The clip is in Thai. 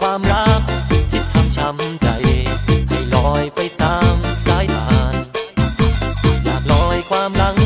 ความรักที่ทำช้ำใจ ให้ลอยไปตามสายผ่าน อยากลอยความหลัง